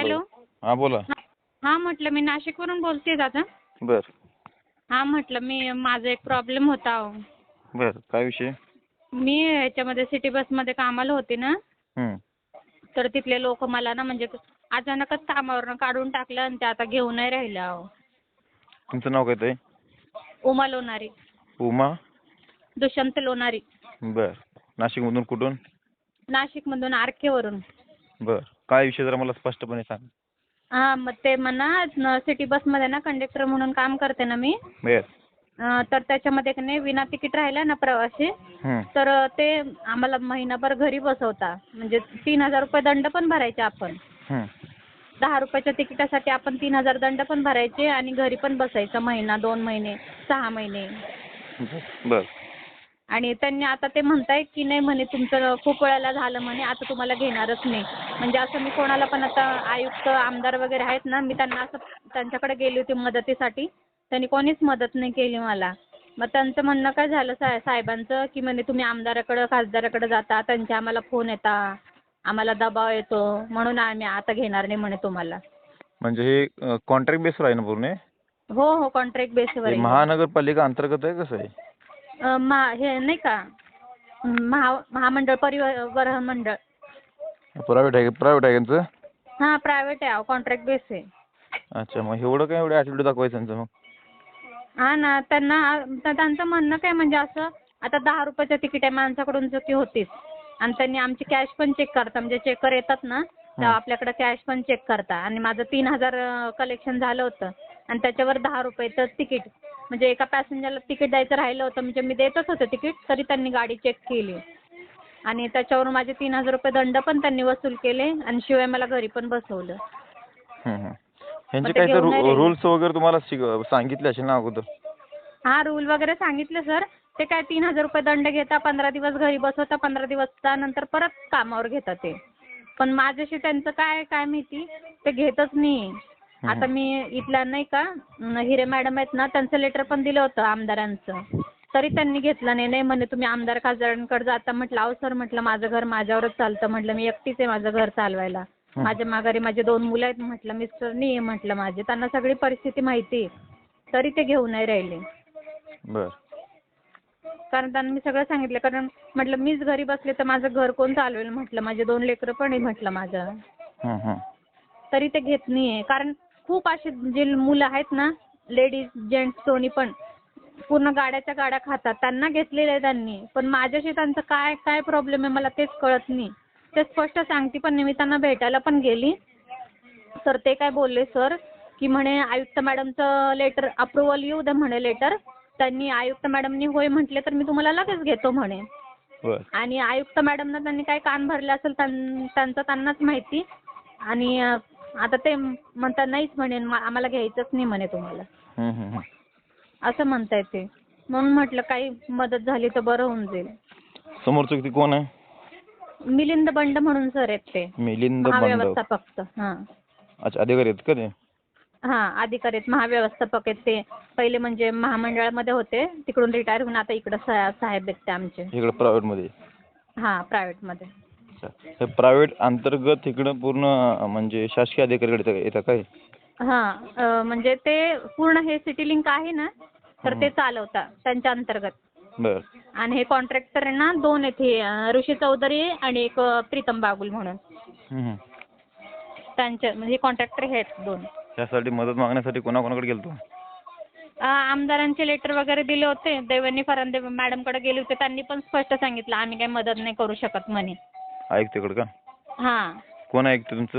Hello? हा बोला. हां म्हटलं मी नाशिकवरून बोलते दादा. बर. हां म्हटलं मी माझा एक प्रॉब्लेम होता अहो. बर काय विषय? मी ह्याच्यामध्ये सिटी बसमध्ये कामाला होते ना. हं. तर तिथले लोक मला ना म्हणजे अचानकच कामावरनं काढून टाकलं आणि ते आता घेऊन नाही राहिलं अहो. तुमचं नाव काय ताई? उमा लोणारी. उमा? दुष्यंत लोणारी. बर. नाशिकमधून कुठून? नाशिकमधून आरकेवरून बर. काय विषय जरा मला स्पष्टपणे सांग. हां मग ते म्हणा सिटी बसमध्ये ना कंडक्टर म्हणून काम करते ना मी. बर. अं, तर त्याच्यामध्ये की नाही विना तिकीट राहिला ना प्रवासी हं. तर ते आम्हाला महिनाभर घरी बसवता. म्हणजे तीन हजार रुपये दंड पण भरायचे आपण. हं. दहा रुपयाच्या तिकिटासाठी आपण तीन हजार दंड पण भरायचे आणि घरी पण बसायचं महिना दोन महिने सहा महिने. बर. आणि त्यांनी आता ते म्हणताय की नाही म्हणे तुमचं खूप वेळेला झालं म्हणे आता तुम्हाला घेणारच नाही. म्हणजे असं मी कोणाला पण आता आयुक्त आमदार वगैरे आहेत ना मी त्यांना असं त्यांच्याकडे गेली होती मदतीसाठी. त्यांनी कोणीच मदत नाही केली मला. मग त्यांचं म्हणणं काय झालं साहे साहेबांचं की म्हणे तुम्ही आमदाराकडं खासदाराकडं जाता त्यांचे आम्हाला फोन येता आम्हाला दबाव येतो म्हणून आम्ही आता घेणार नाही म्हणे तुम्हाला. म्हणजे हे कॉन्ट्रॅक्ट बेसवर आहे ना पूर्ण? हे? हो हो कॉन्ट्रॅक्ट बेसवर हे आहे. महानगरपालिका अंतर्गत आहे कसं आहे? महा हे नाही का? महा महामंडळ परिवहन मंडळ. प्रायव्हेट आहे प्रायव्हेट आहे यांचं हां प्रायव्हेट आहे कॉन्ट्रॅक्ट बेस आहे. अच्छा मग एवढं काय एवढं ॲटिट्यूड दाखवायचं त्यांचं मग? हा ना त्यांना तर त्यांचं म्हणणं काय म्हणजे असं आता दहा रुपयाचं तिकीट आहे माणसाकडून चुकी होतीच. आणि त्यांनी आमची कॅश पण चेक करता म्हणजे चेकर येतात ना तेव्हा आपल्याकडे कॅश पण चेक करता. आणि माझं तीन हजार कलेक्शन झालं होतं. आणि त्याच्यावर दहा रुपयाचं तिकीट. म्हणजे एका पॅसेंजरला तिकीट द्यायचं राहिलं होतं म्हणजे मी देतच होते तिकीट तरी त्यांनी गाडी चेक केली. आणि त्याच्यावरून माझे तीन हजार रुपये दंड पण त्यांनी वसूल केले आणि शिवाय मला घरी पण बसवलं. ह्यांचे तर राहिले. रूल्स वगैरे तुम्हाला सांगितले असेल ना अगोदर? हा रूल वगैरे सांगितले सर ते काय तीन हजार रुपये दंड घेता पंधरा दिवस घरी बसवता पंधरा दिवस नंतर परत कामावर घेता ते. पण माझ्याशी त्यांचं काय काय माहिती? ते घेतच नाही आता मी इथल्या नाही का हिरे मॅडम आहेत ना त्यांचं लेटर पण दिलं होतं आमदारांचं. तरी त्यांनी घेतलं नाही. नाही म्हणे तुम्ही आमदार खासदारांकडे जाता म्हटलं अहो सर म्हटलं माझं घर माझ्यावरच चालतं. म्हटलं मी एकटीच आहे माझं घर चालवायला. माझ्या माघारी माझे दोन मुलं आहेत. म्हटलं मिस्टर नाही आहे म्हटलं माझे. त्यांना सगळी परिस्थिती माहिती आहे. तरी ते घेऊन नाही राहिले. बर. कारण त्यांना मी सगळं सांगितलं. कारण म्हटलं मीच घरी बसले तर माझं घर कोण चालवेल? म्हटलं माझे दोन लेकरं पण आहे म्हटलं माझं. हं, हं. तरी ते घेत नाही आहे. कारण खूप असे जे मुलं आहेत ना लेडीज जेंट्स दोन्ही पण पूर्ण गाड्याच्या गाड्या खातात. त्यांना घेतलेलं आहे त्यांनी. पण माझ्याशी त्यांचं काय काय प्रॉब्लेम आहे मला तेच कळत नाही. ते स्पष्ट सांगते पण नाही. मी त्यांना भेटायला पण गेली. तर ते काय बोलले सर की म्हणे आयुक्त मॅडमचं लेटर अप्रुव्हल येऊ दे म्हणे लेटर त्यांनी आयुक्त मॅडमनी होय म्हटले तर मी तुम्हाला लगेच घेतो म्हणे. आणि आयुक्त मॅडमना त्यांनी काय कान भरले असेल त्यां- त्यांचं त्यांनाच माहिती. आणि आता ते म्हणतात नाहीच म्हणे आम्हाला घ्यायचंच नाही म्हणे तुम्हाला. असं म्हणताय ते. म्हणून म्हटलं काही मदत झाली तर बरं होऊन जाईल. समोरचं व्यक्ती कोण आहे? मिलिंद बंड म्हणून सर आहेत ते. मिलिंद बंड. महाव्यवस्थापक हां. अच्छा अधिकारी आहेत का ते? हां अधिकारी आहेत महाव्यवस्थापक आहेत ते. पहिले म्हणजे महामंडळामध्ये होते तिकडून रिटायर होऊन आता इकडं साहेब आहेत ते आमचे. इकडं प्रायव्हेटमध्ये हां प्रायव्हेटमध्ये अच्छा हे प्रायव्हेट अंतर्गत इकडं पूर्ण म्हणजे शासकीय अधिकारीकडे येतं- येतं काय हां? अं, म्हणजे ते पूर्ण हे सिटी लिंक आहे ना तर ते चालवतात त्यांच्या अंतर्गत. बर. आणि हे कॉन्ट्रॅक्टर आहे ना दोन आहेत अं, ऋषी चौधरी आणि एक अं, प्रीतम बागुल म्हणून. हं. त्यांचे म्हणजे कॉन्ट्रॅक्टर हे आहेत दोन. त्यासाठी मदत मागण्यासाठी कोणाकोणाकडे गेलतो? अं, आमदारांचे लेटर वगैरे दिले होते. देवयानी फरांदे मॅडमकडे गेले होते. त्यांनी पण स्पष्ट सांगितलं आम्ही काही मदत नाही करू शकत म्हणे. ऐकतेकडे का? हां. कोण ऐकते तुमचं?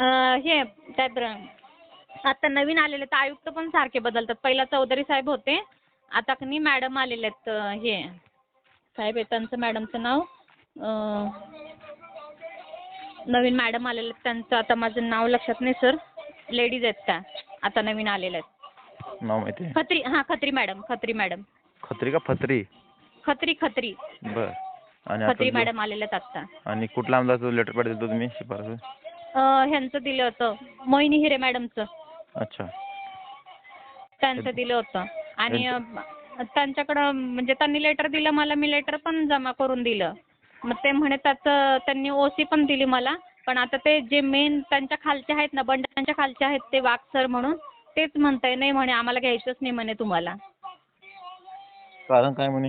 अं, हे काय बर. आता नवीन आलेले तर आयुक्त पण सारखे बदलतात. पहिला चौधरी साहेब होते. आता कनी मॅडम आलेले आहेत अं, हे. साहेब आहे त्यांचं मॅडमचं नाव. अं, नवीन मॅडम आलेले आहेत त्यांचं आता माझं नाव लक्षात नाही सर. लेडीज आहेत त्या. आता नवीन आलेल्या आहेत. नाव माहिती आहे? खत्री हां खत्री मॅडम खत्री मॅडम. खत्री का फत्री? खत्री खत्री. बर. आणि आता खत्री मॅडम आलेल्या आहेत आत्ता. आणि कुठल्या आमदारचं लेटर पॅड दिलं तुम्ही शिफारस? अं, ह्यांचं दिलं होतं. मोहिनी हिरे मॅडमचं. अच्छा. त्यांचं दिलं होतं. आणि अं, त्यांच्याकडं म्हणजे त्यांनी लेटर दिलं मला मी लेटर पण जमा करून दिलं. मग ते म्हणे त्याचं त्यांनी ओ सी पण दिली मला. पण आता ते जे मेन त्यांच्या खालचे आहेत ना बंडाच्या खालचे आहेत ते वाघ सर म्हणून तेच म्हणताय नाही म्हणे आम्हाला घ्यायचंच नाही म्हणे तुम्हाला. कारण काय म्हणे?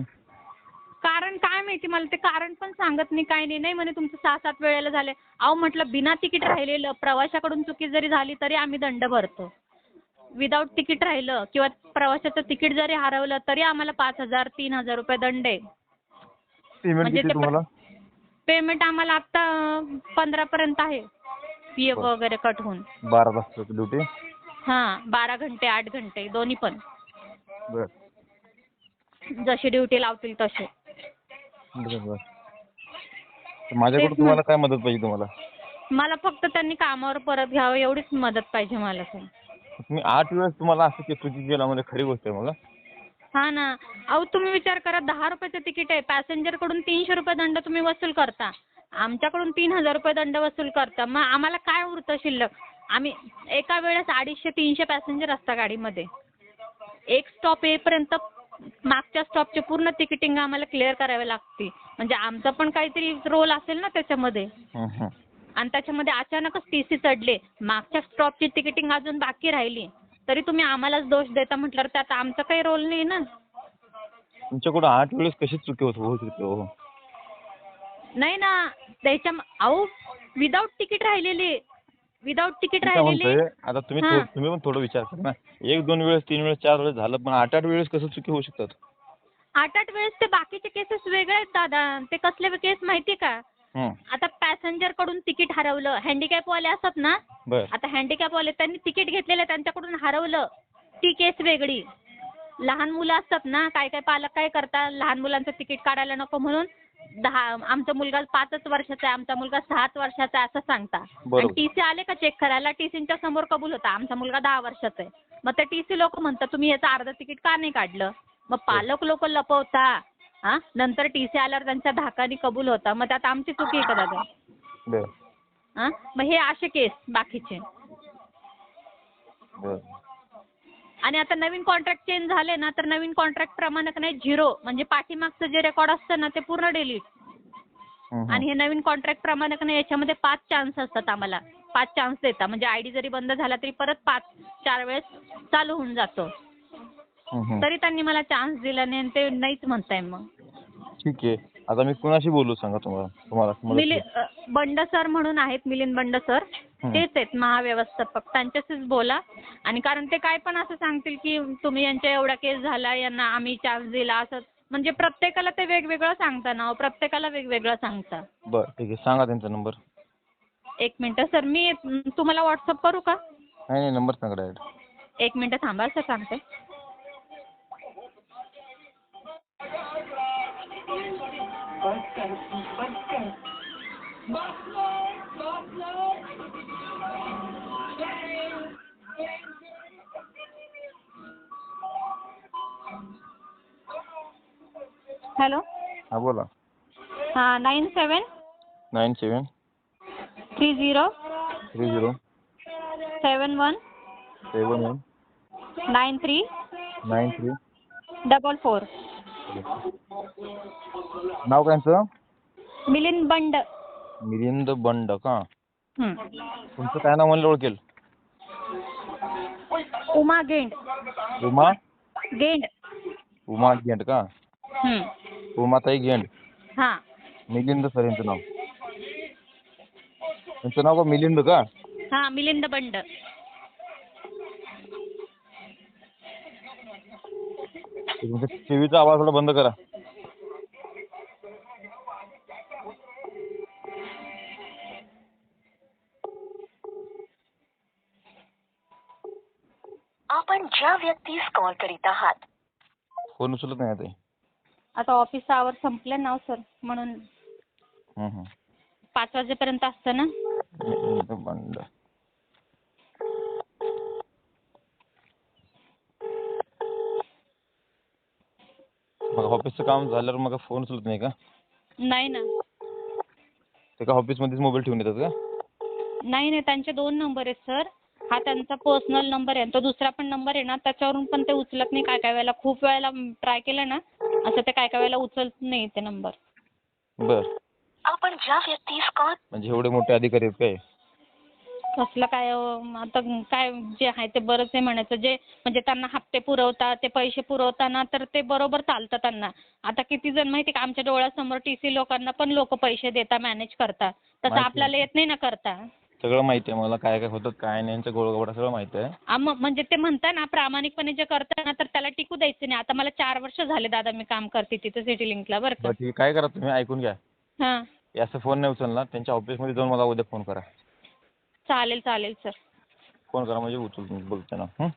कारण काय माहिती मला? ते कारण पण सांगत नाही काय नाही. नाही म्हणे तुमचं सहा सात वेळेला झाले. अहो म्हटलं बिना तिकीट राहिलेलं प्रवाशाकडून चुकी जरी झाली तरी आम्ही दंड भरतो. विदाऊट तिकीट राहिलं किंवा प्रवासाचं तिकीट जरी हरवलं तरी आम्हाला पाच हजार तीन हजार रुपये दंड आहे. पेमेंट म्हणजे किती ते तुम्हाला? पेमेंट आम्हाला आत्ता पंधरापर्यंत आहे. P F. वगैरे कट होऊन. बारा तास ड्युटी हां बारा घंटे आठ घंटे दोन्ही पण. बर. जशी ड्युटी लावतील तसे बर बर तर माझ्याकडून तुम्हाला काय मदत पाहिजे तुम्हाला? मला फक्त त्यांनी कामावर परत घ्यावं एवढीच मदत पाहिजे मला सर. तुम्ही आठ वेळेस तुम्हाला असं की चुकी केला म्हणजे खरी गोष्ट आहे मला. हा ना. अहो तुम्ही विचार करा दहा रुपयाचं तिकीट आहे. पॅसेंजरकडून तीनशे रुपये दंड तुम्ही वसूल करता. आमच्याकडून तीन हजार रुपये दंड वसूल करता. मग आम्हाला काय उरतं शिल्लक? आम्ही एका वेळेस अडीचशे तीनशे पॅसेंजर असतात गाडीमध्ये. एक स्टॉप येईपर्यंत मागच्या स्टॉपचे पूर्ण तिकिटिंग आम्हाला क्लिअर करावी लागते म्हणजे आमचा पण काहीतरी रोल असेल ना त्याच्यामध्ये. आणि त्याच्यामध्ये अचानकच टी सी चढले. मागच्या स्टॉपची तिकिटिंग अजून बाकी राहिली. तरी तुम्ही आम्हालाच दोष देता म्हटल्यावर त्यात आमचा काही रोल नाही ना. तुमच्याकडून आठ वेळेस कशी चुकी होत हो? नाही ना. त्याच्या अहो विदाऊट तिकीट राहिलेली. विदाऊट तिकीट काय राहिलेली? म्हणतोय आता तुम्ही हां. तुम्ही पण थोडं विचार करा ना. एक दोन वेळेस तीन वेळेस चार वेळेस झालं पण आठ आठ वेळेस कसं चुकी होऊ शकतात? आठ आठ वेळेस ते बाकीचे केसेस वेगळे आहेत दादा. ते कसले केस माहिती का? हं. आता पॅसेंजरकडून तिकीट हरवलं. Handicap वाले असतात ना? बर. आता handicap वाले त्यांनी तिकीट घेतलेलं त्यांच्याकडून हरवलं. ती केस वेगळी. लहान मुलं असतात ना? काय काय पालक काय करतात? लहान मुलांचं तिकीट काढायला नको म्हणून. दहा आमचा मुलगा पाचच वर्षाचा आहे आमचा मुलगा सात वर्षाचा आहे असं सांगता. आणि बरोबर. टी सी आले का चेक करायला? टी सीच्या समोर कबूल होता. आमचा मुलगा दहा वर्षाचा आहे. मग ते टी सी लोक म्हणतात तुम्ही याचं अर्ध तिकीट का नाही काढलं? मग पालक लोक लपवता. हा नंतर टी सी आल्यावर त्यांच्या धाकाने कबूल होता. मग त्यात आमची चुकी आहे का दादा? बर. हा मग हे असे केस बाकीचे. बर. आणि आता नवीन कॉन्ट्रॅक्ट चेंज झाले ना तर नवीन कॉन्ट्रॅक्ट प्रमाणे का नाही झिरो म्हणजे पाठीमागचं जे रेकॉर्ड असतं ना ते पूर्ण डिलीट. आणि हे नवीन कॉन्ट्रॅक्ट प्रमाणे का नाही याच्यामध्ये पाच चान्स असतात आम्हाला. पाच चान्स देतात म्हणजे आय डी जरी बंद झाला तरी परत पाच चार वेळेस चालू होऊन जातो. तरी त्यांनी मला चान्स दिला नाही ते नाहीच म्हणताय मग. ठीक आहे. आता मी कुणाशी बोलू सांगा तुम्हाला? तुम्हाला मदत मिलि अ, बंड सर म्हणून आहेत मिलिंद बंड सर. तेच आहेत महाव्यवस्थापक. त्यांच्याशीच बोला. आणि कारण ते काय पण असं सांगतील की तुम्ही यांच्या एवढा केस झाला यांना आम्ही चान्स दिला असं. म्हणजे प्रत्येकाला ते वेगवेगळं सांगता ना हो, प्रत्येकाला वेगवेगळं सांगता बरं ठीक आहे. सांगा त्यांचा नंबर एक मिनटं. सर मी तुम्हाला व्हॉट्सअप करू का? नाही नाही नंबर सांगा डायरेक्ट एक मिनटं थांबा सर सांगते. हॅलो. हां बोला. हां nine seven nine seven three zero. Three zero. Seven one. Seven one. Nine three. Nine three. Double four. नाव काय यांचं मिलिंद बंड. मिलिंद बंड का? हं. तुमचं काय नाव म्हणलं ओळखेल? उमा गेंड. उमा? गेंड. उमा गेंड का. उमाताई गेंड हां मिलिंद सर यांचं नाव यांचं नाव का मिलिंद का हां मिलिंद बंड तुमच्या टी व्हीचा आवाज थोडा बंद करा आपण ज्या व्यक्तीस कॉल करीत आहात फोन उचलत नाही आता आता ऑफिस आवर संपले ना सर म्हणून. पाच वाजेपर्यंत असतं ना? बंड मग ऑफिसचं काम झाल्यावर मग फोन उचलत नाही का? नाही ना. ते का ऑफिसमध्येच मोबाईल ठेवून येतात का? नाही नाही. त्यांचे दोन नंबर आहेत सर हा त्यांचा पर्सनल नंबर आहे. आणि तो दुसरा पण नंबर आहे ना त्याच्यावरून पण ते उचलत नाही. काय काय वेळेला. खूप वेळेला ट्राय केलं ना असं ते काय काय वेळेला उचलत नाही ते नंबर बरं. आपण ज्या व्यक्तीस कॉल म्हणजे एवढे मोठे अधिकारी आहेत काय? कसलं काय अहो, आता काय जे आहे ते बरंच आहे म्हणायचं. जे म्हणजे त्यांना हप्ते पुरवतात ते पैसे पुरवताना तर ते बरोबर चालतं त्यांना. आता किती जण माहिती का आमच्या डोळ्यासमोर टी सी लोकांना पण लोक पैसे देतात मॅनेज करतात तसं माहिती. आपल्याला येत नाही ना करता. सगळं माहिती आहे मला काय काय होतं काय नाही यांचं गोळगोळा सगळं माहिती आहे. आ, म्हणजे ते म्हणता ना प्रामाणिकपणे जे करता ना तर त्याला टिकू द्यायचं नाही. आता मला चार वर्ष झाले दादा मी काम करते तिथे सिटी लिंकला बरं का? बरं ठीक आहे. काय करा तुम्ही? ऐकून घ्या. हां. याचा फोन नाही उचलणार. त्यांच्या ऑफिसमध्ये जाऊन मला उद्या फोन करा. चालेल चालेल सर फोन करा म्हणजे उचलून बोलतो ना. हं?